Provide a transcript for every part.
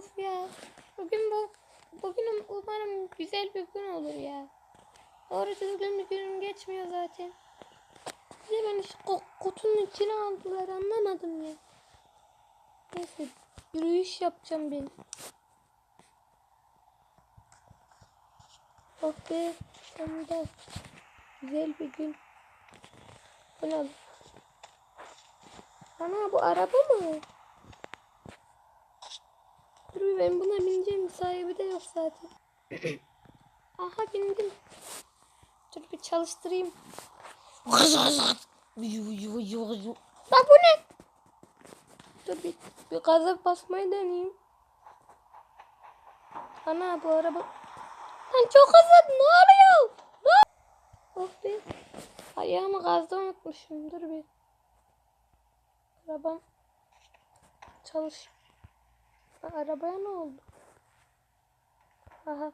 Of ya. Bugün bu bugün umarım güzel bir gün olur ya. Doğru düzgün bir günüm geçmiyor zaten. Bir de beni kutunun içine aldılar anlamadım ya. Neyse yürüyüş yapacağım ben. Oh be güzel bir gün. Bu? Ana bu araba mı? Dur ben buna bineceğim sahibi de yok zaten. Aha bindim. Dur bir çalıştırayım. Lan bu ne? Dur bir, bir gaza basmayı deneyeyim. Ana bu araba. Lan çok hızlı ne oluyor? Lan! Oh be. Ayağımı gazda unutmuşum. Dur bir. Arabam çalış. Aa, Arabaya ne oldu? Aha.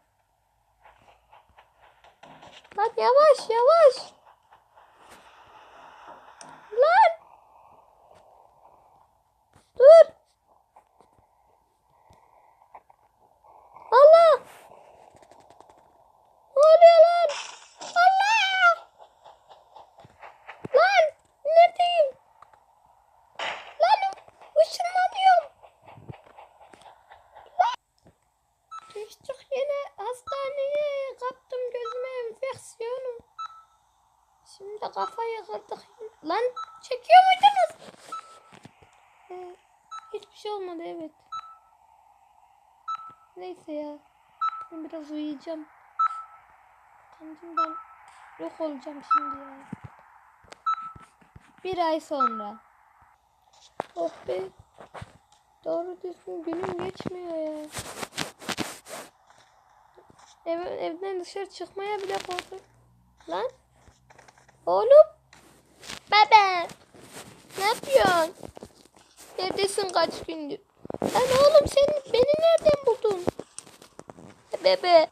Lan yavaş yavaş. Lan. Dur. Allah. Ne oluyor lan? Allah. Lan. Neredeyim? Lan ışınlanıyorum. Düştük yine hastaneye kaptım gözüme enfeksiyonu. Şimdi kafayı kırdık. Lan çekiyor muydunuz? Ee, hiçbir şey olmadı evet. Neyse ya. Ben biraz uyuyacağım. Kancım ben yok olacağım şimdi ya. Bir ay sonra. Oh be. Doğru düzgün günüm geçmiyor ya. Ev, evden dışarı çıkmaya bile korkuyorum. Lan. Oğlum. Baba. Ne yapıyorsun? Neredesin kaç gündür? Lan oğlum sen beni nereden buldun? Bebe.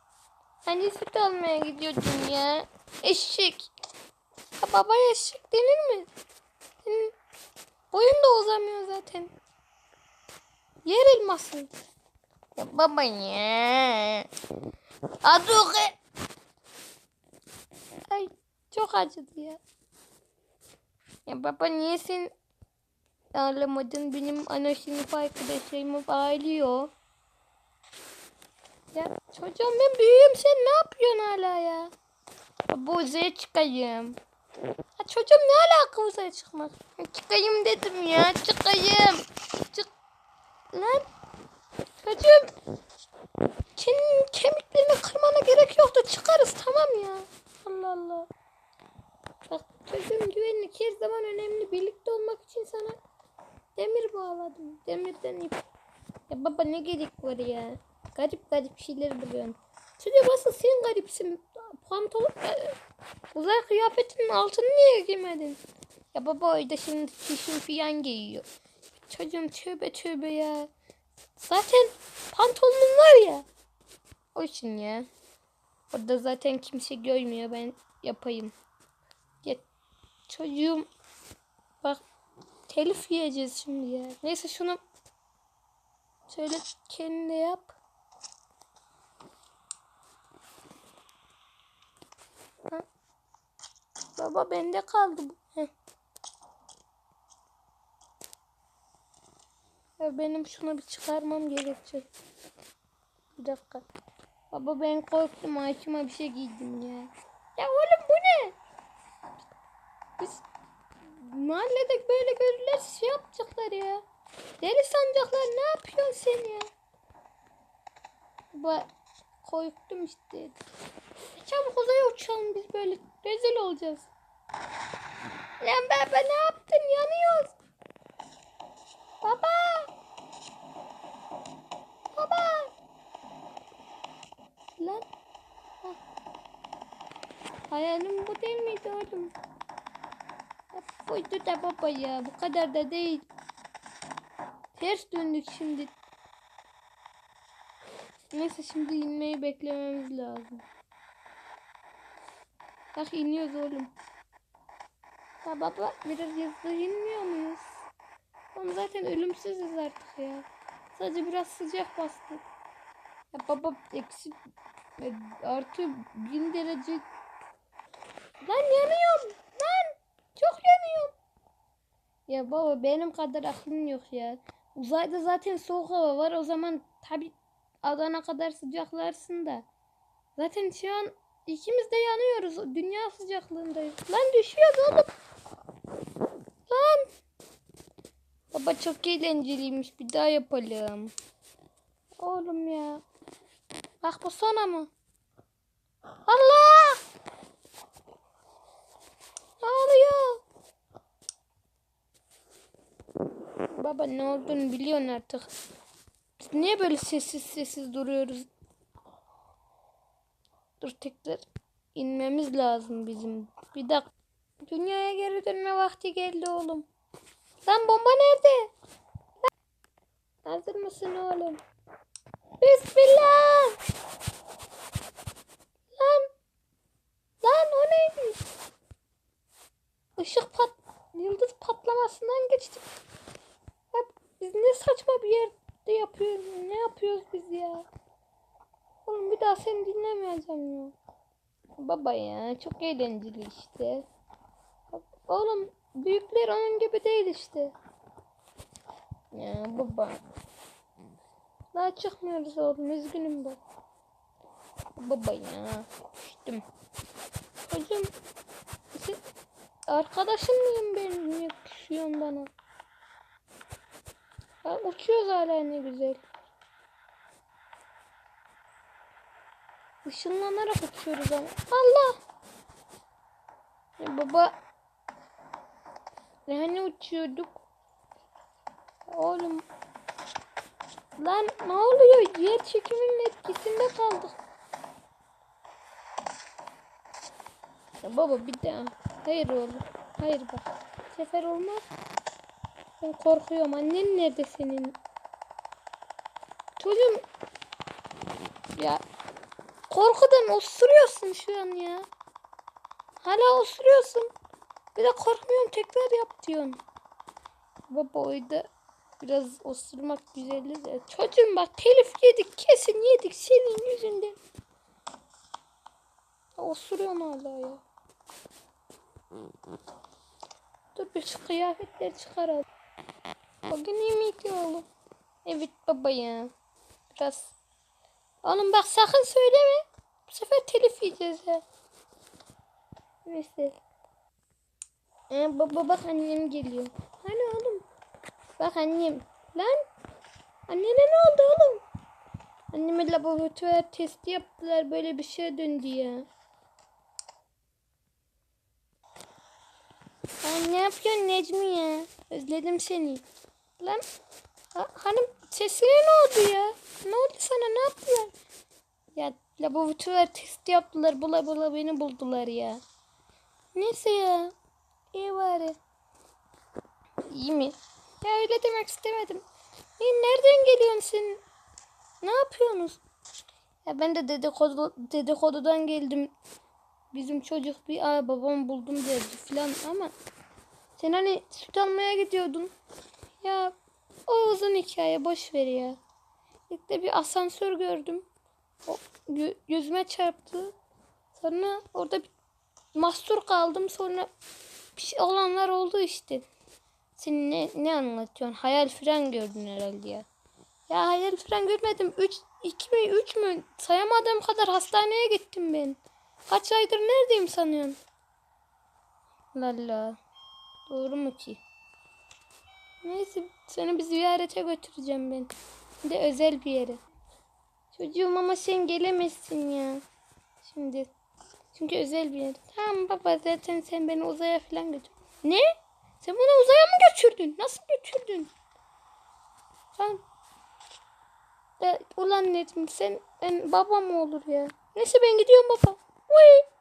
Hani süt almaya gidiyordun ya. Eşek. Ha, baba eşek denir mi? Senin boyun da uzamıyor zaten. Yer elmasın. Ya baba ya. Aduke. Çok acıdı ya. Ya baba niye sen ağlamadın? Benim ana sınıf arkadaşlarım ağlıyor. Ya çocuğum ben büyüğüm sen ne yapıyorsun hala ya bu uzaya çıkayım. Ya çocuğum ne alaka uzaya çıkmak? Ya çıkayım dedim ya çıkayım. Çık. Lan. Çocuğum. Senin kemiklerini kırmana gerek yoktu. Çıkarız tamam ya. Allah Allah. Bak çocuğum güvenlik her zaman önemli. Birlikte olmak için sana demir bağladım. Demirden ip. Ya baba ne gerek var ya. Garip garip şeyler buluyorsun. Çocuğum asıl sen garipsin. Pantolon e, uzay kıyafetinin altını niye giymedin? Ya baba orada şimdi tişim fiyan giyiyor. Çocuğum tövbe tövbe ya. Zaten pantolonun var ya. O için ya. Orada zaten kimse görmüyor ben yapayım. Ya çocuğum bak telif yiyeceğiz şimdi ya. Neyse şunu şöyle kendine yap. Ha. Baba bende kaldı bu. Ya benim şunu bir çıkarmam gerekecek. Bir dakika. Baba ben korktum açıma bir şey giydim ya. Ya oğlum bu ne? Biz mahallede böyle görürler şey yapacaklar ya. Deli sanacaklar ne yapıyorsun sen ya? Baba korktum işte. Çabuk uzaya uçalım biz böyle rezil olacağız. Lan baba ne yaptın yanıyoruz. Baba. Baba. Lan. Hayalim bu değil miydi oğlum? Ya Buydu da baba ya. Bu kadar da değil. Ters döndük şimdi. Neyse şimdi inmeyi beklememiz lazım. Bak iniyoruz oğlum. Ya baba biraz hızlı inmiyor muyuz? Oğlum zaten ölümsüzüz artık ya. Sadece biraz sıcak bastı. Ya baba eksi e, artı bin derece. Lan yanıyorum. Ya baba benim kadar aklın yok ya. Uzayda zaten soğuk hava var. O zaman tabi Adana kadar sıcaklarsın da. Zaten şu an ikimiz de yanıyoruz. Dünya sıcaklığındayız. Lan düşüyoruz oğlum. Lan. Baba çok eğlenceliymiş. Bir daha yapalım. Oğlum ya. Bak bu sona mı? Allah! Ne oluyor? Baba ne olduğunu biliyorsun artık. Biz niye böyle sessiz sessiz duruyoruz? Dur tekrar inmemiz lazım bizim. Bir dakika. Dünyaya geri dönme vakti geldi oğlum. Lan bomba nerede? Hazır mısın oğlum? Bismillah. Lan. Lan o neydi? Işık pat yıldız patlamasından geçtik. Biz ne saçma bir yerde yapıyoruz. Ne yapıyoruz biz ya? Oğlum bir daha seni dinlemeyeceğim ya. Baba ya çok eğlenceli işte. Oğlum büyükler onun gibi değil işte. Ya baba. Daha çıkmıyoruz oğlum üzgünüm ben. Baba ya. Düştüm. Hocam sen arkadaşın mıyım ben? Niye küsüyorsun bana? Ha, uçuyoruz hala ne güzel. Işınlanarak uçuyoruz ama. Allah! Ya baba. Ne hani uçuyorduk? Oğlum. Lan ne oluyor? Yer çekiminin etkisinde kaldık. Ya baba bir daha. Hayır oğlum. Hayır bak. Sefer olmaz. Ben korkuyorum. Annen nerede senin? Çocuğum. Ya korkudan osuruyorsun şu an ya. Hala osuruyorsun. Bir de korkmuyorum tekrar yap diyorsun. Baba oyda biraz osurmak güzeldir de. Çocuğum bak telif yedik kesin yedik senin yüzünden. Osuruyorsun hala ya. Dur bir şu kıyafetleri çıkaralım. Bugün miydi oğlum? Evet baba ya. Biraz. Oğlum bak sakın söyleme. Bu sefer telif yiyeceğiz ya. Neyse. Ee, baba bak annem geliyor. Hani oğlum? Bak annem. Lan. Annene ne oldu oğlum? Anneme laboratuvar testi yaptılar. Böyle bir şey döndü ya. Ay ne yapıyorsun Necmi ya? Özledim seni. Lan ha, hanım sesine ne oldu ya? Ne oldu sana ne yaptılar? Ya laboratuvar testi yaptılar. Bula bula beni buldular ya. Neyse ya. İyi bari. İyi mi? Ya öyle demek istemedim. E, nereden geliyorsun sen? Ne yapıyorsunuz? Ya ben de dedikodu, dedikodudan geldim. Bizim çocuk bir ay babam buldum dedi filan ama sen hani süt almaya gidiyordun. Ya o uzun hikaye boş ver ya. İlk de bir asansör gördüm. O gö- gözüme çarptı. Sonra orada bir mahsur kaldım. Sonra bir şey olanlar oldu işte. Sen ne, ne anlatıyorsun? Hayal falan gördün herhalde ya. Ya hayal falan görmedim. 3 2 mi 3 mü sayamadığım kadar hastaneye gittim ben. Kaç aydır neredeyim sanıyorsun? Lalla. Doğru mu ki? Neyse seni bir ziyarete götüreceğim ben. De özel bir yere. Çocuğum ama sen gelemezsin ya. Şimdi. Çünkü özel bir yer. Tamam baba zaten sen beni uzaya falan götür. Ne? Sen bunu uzaya mı götürdün? Nasıl götürdün? Sen ya, ulan Necmi sen ben baba mı olur ya? Neyse ben gidiyorum baba. Uy.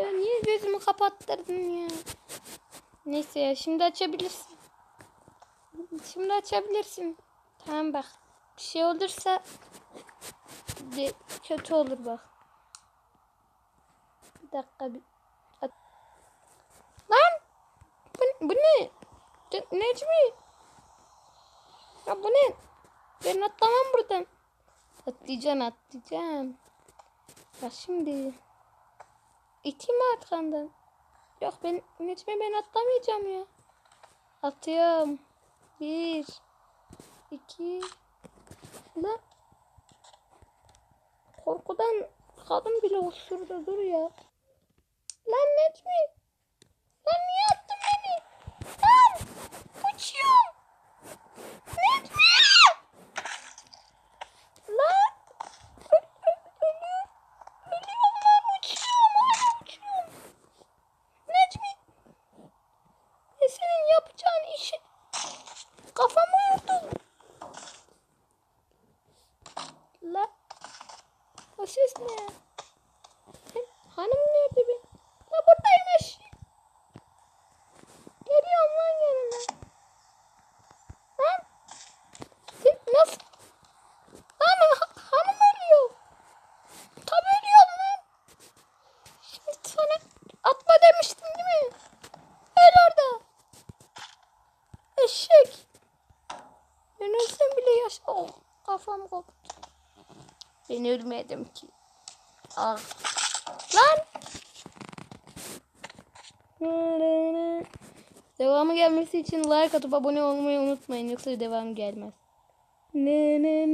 Ya niye gözümü kapattırdın ya? Neyse ya şimdi açabilirsin. Şimdi açabilirsin. Tamam bak. Bir şey olursa de, kötü olur bak. Bir dakika bir. At- Lan! Bu, bu ne? Necmi? Ya bu ne? Ben atlamam buradan. Atlayacaksın atlayacaksın. Ya şimdi. İteyim mi? Yok ben Necmi ben atlamayacağım ya. Atıyorum. Bir. iki. Lan. Korkudan kadın bile osurdu dur ya. Lan Necmi. Lan niye attın beni? Lan. Uçuyorum. Necmi. Lan. Ölüyorum. Ölüyorum lan uçuyorum. Hala uçuyorum. Necmi. Ne senin yapacağın işi? Kafamı vurdun. La. O ses ne ya? Hanım nerede be? La buradaymış. Geliyorum lan yanına. Lan. Nasıl? Lan ha- hanım ölüyor. Tabi ölüyorum lan. Şimdi sana atma demiştim değil mi? Öl orada. Eşek. Ben ölsem bile yaş... Oh, kafam koptu. Ben ölmedim ki. Ah. Lan. Devamı gelmesi için like atıp abone olmayı unutmayın. Yoksa devam gelmez. Ne ne ne.